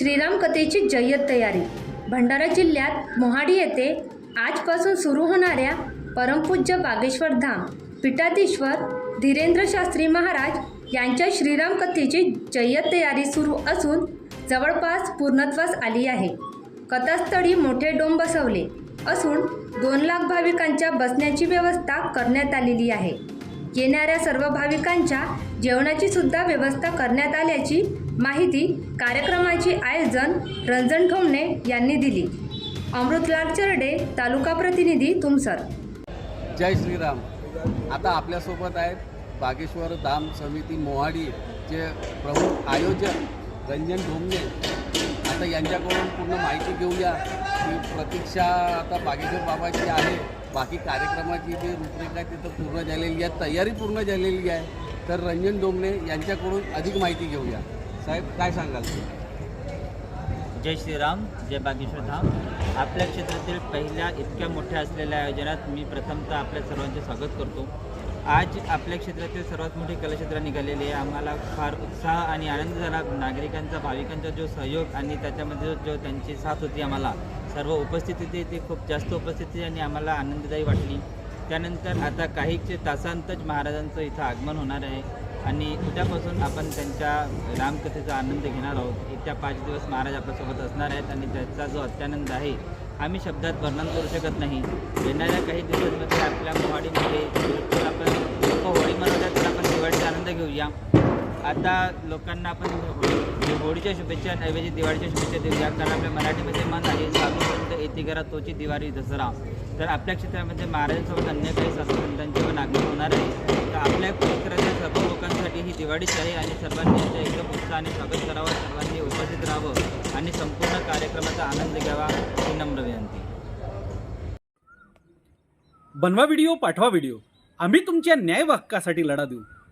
श्रीराम कथेची जय्यत तयारी. भंडारा जिल्ह्यात मोहाडी येथे आजपासून सुरू होणाऱ्या परमपूज्य बागेश्वर धाम पीठाधीश्वर धीरेंद्र शास्त्री महाराज यांच्या श्रीराम कथेची जय्यत तयारी सुरू असून जवळपास पूर्णत्वास आली आहे. कथास्थळी मोठे डोम बसवले असून दोन लाख भाविकांच्या बसण्याची व्यवस्था करण्यात आलेली आहे. येणाऱ्या सर्व भाविकांच्या जेवणाची सुद्धा व्यवस्था करण्यात आल्याची माहिती कार्यक्रमाचे आयोजन रंजन ठोंबणे यांनी दिली. अमृतलाल चरडे तालुका प्रतिनिधी तुमसर. जय श्रीराम. आता आपल्यासोबत आहेत बागेश्वर धाम समिती मोहाडीचे प्रमुख आयोजक रंजन ढोमणे आता यांच्याकडून पूर्ण माहिती घेऊया. की प्रतीक्षा आता बागेश्वर बाबाची आहे. बाकी कार्यक्रमाची जी रूपरेखा आहे ती तर पूर्ण झालेली आहे. तयारी पूर्ण झालेली आहे. तर रंजन डोमणे यांच्याकडून अधिक माहिती घेऊया. साहेब काय सांगाल? जय श्रीराम जय बागेश्वर धाम. आपल्या क्षेत्रातील पहिल्या इतक्या मोठ्या असलेल्या आयोजनात मी प्रथमतः आपल्या सर्वांचे स्वागत करतो. आज आपल्या क्षेत्रातील सर्वात मोठी कलाक्षेत्र निघालेली आहे. आम्हाला फार उत्साह आणि आनंद झाला. नागरिकांचा भाविकांचा जो सहयोग आणि त्याच्यामध्ये जो- जो त्यांची साथ होती आम्हाला सर्व उपस्थिती होती खूप जास्त उपस्थिती आणि आम्हाला आनंददायी वाटली. त्यानंतर आता काहीचे तासांतच महाराजांचं इथं आगमन होणार आहे आणि उद्यापासून आपण त्यांच्या रामकथेचा आनंद घेणार आहोत. येत्या पाच दिवस महाराज आपल्यासोबत असणार आहेत आणि त्याचा जो अत्यानंद आहे आम्ही शब्दात वर्णन करू शकत नाही. येणाऱ्या काही दिवसांमध्ये आपल्या आता लोकांना आपण होळीच्या शुभेच्छा ऐवजी दिवाळीच्या शुभेच्छा देऊया कारण आपल्या मराठीमध्ये मन आहे साधू येते करा तोची दिवाळी दसरा. तर आपल्या क्षेत्रामध्ये महाराजांसोबत अन्य काही साधुसंतांचे पण आगमन होणार आहे. तर आपल्या क्षेत्रातील सर्व लोकांसाठी ही दिवाळीच आहे आणि सर्वांनी याचं एकदम उत्साहाने स्वागत करावं सर्वांनी उपस्थित राहावं आणि संपूर्ण कार्यक्रमाचा आनंद घ्यावा ही नम्र विनंती. बनवा व्हिडिओ पाठवा व्हिडिओ. आम्ही तुमच्या न्याय हक्कासाठी लढा देऊ.